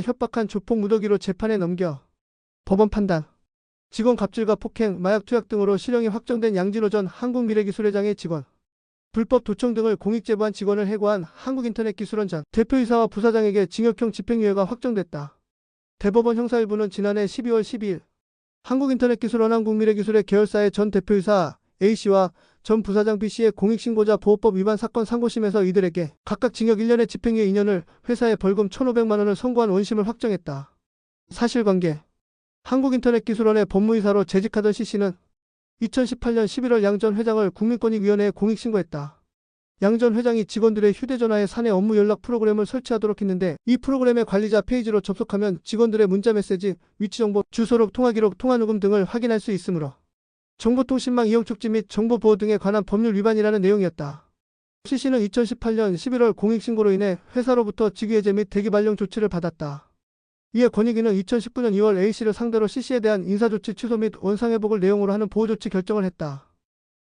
협박한 조폭 무더기로 재판에 넘겨 법원 판단. 직원 갑질과 폭행, 마약 투약 등으로 실형이 확정된 양진호 전 한국미래기술회장의 직원. 불법 도청 등을 공익 제보한 직원을 해고한 한국인터넷기술원 전 대표이사와 부사장에게 징역형 집행유예가 확정됐다. 대법원 형사일부는 지난해 12월 12일 한국인터넷기술원 한국미래기술의 계열사의 전 대표이사 A씨와 전 부사장 B씨의 공익신고자 보호법 위반 사건 상고심에서 이들에게 각각 징역 1년의 집행유예 2년을 회사에 벌금 1,500만 원을 선고한 원심을 확정했다. 사실관계 한국인터넷기술원의 법무이사로 재직하던 C씨는 2018년 11월 양 전 회장을 국민권익위원회에 공익신고했다. 양 전 회장이 직원들의 휴대전화에 사내 업무 연락 프로그램을 설치하도록 했는데 이 프로그램의 관리자 페이지로 접속하면 직원들의 문자 메시지, 위치정보, 주소록, 통화기록, 통화녹음 등을 확인할 수 있으므로 정보통신망 이용 촉진 및 정보보호 등에 관한 법률 위반이라는 내용이었다. C씨는 2018년 11월 공익신고로 인해 회사로부터 직위해제 및 대기발령 조치를 받았다. 이에 권익위는 2019년 2월 A씨를 상대로 C씨에 대한 인사조치 취소 및 원상회복을 내용으로 하는 보호조치 결정을 했다.